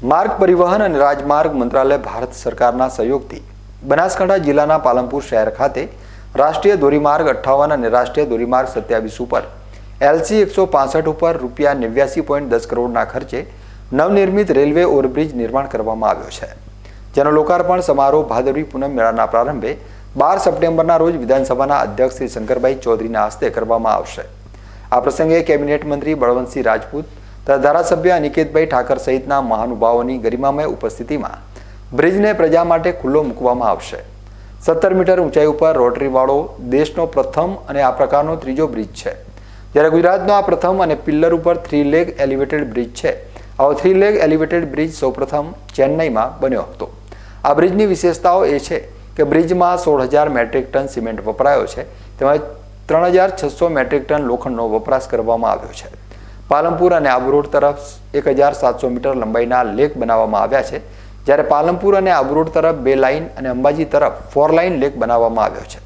માર્ગ પરિવહન અને રાજમાર્ગ મંત્રાલય ભારત સરકારના સહયોગથી બનાસકાંઠા જિલ્લાના પાલનપુર શહેર ખાતે રાષ્ટ્રીય ધોરીમાર્ગ અઠ્ઠાવન અને રાષ્ટ્રીય ધોરીમાર્ગ સત્યાવીસ ઉપર એલસી એકસો પાસઠ ઉપર રૂપિયા નેવ્યાસી પોઈન્ટ દસ કરોડના ખર્ચે નવનિર્મિત રેલવે ઓવરબ્રિજ નિર્માણ કરવામાં આવ્યો છે. જેનો લોકાર્પણ સમારોહ ભાદરવી પૂનમ મેળાના પ્રારંભે બાર સપ્ટેમ્બરના રોજ વિધાનસભાના અધ્યક્ષ શ્રી શંકરભાઈ ચૌધરીના હસ્તે કરવામાં આવશે. આ પ્રસંગે કેબિનેટ મંત્રી બળવંતસિંહ રાજપૂત ધારાસભ્ય અનિકેતભાઈ ઠાકર સહિતના મહાનુભાવોની ગરિમામય ઉપસ્થિતિમાં બ્રિજને પ્રજા માટે ખુલ્લો મૂકવામાં આવશે. સત્તર મીટર ઊંચાઈ ઉપર રોટરીવાળો દેશનો પ્રથમ અને આ પ્રકારનો ત્રીજો બ્રિજ છે. જ્યારે ગુજરાતનો આ પ્રથમ અને પિલ્લર ઉપર થ્રી લેગ એલિવેટેડ બ્રિજ છે. આવો થ્રી લેગ એલિવેટેડ બ્રિજ સૌપ્રથમ ચેન્નઈમાં બન્યો હતો. આ બ્રિજની વિશેષતાઓ એ છે કે બ્રિજમાં સોળ હજાર મેટ્રિક ટન સિમેન્ટ વપરાયો છે. તેમજ ત્રણ હજાર છસો મેટ્રિક ટન લોખંડનો વપરાશ કરવામાં આવ્યો છે. પાલનપુર અને આબુ રોડ તરફ એક હજાર સાતસો મીટર લંબાઈના લેક બનાવવામાં આવ્યા છે, જ્યારે પાલનપુર અને આબુ રોડ તરફ બે લાઇન અને અંબાજી તરફ ફોર લાઇન લેક બનાવવામાં આવ્યો છે.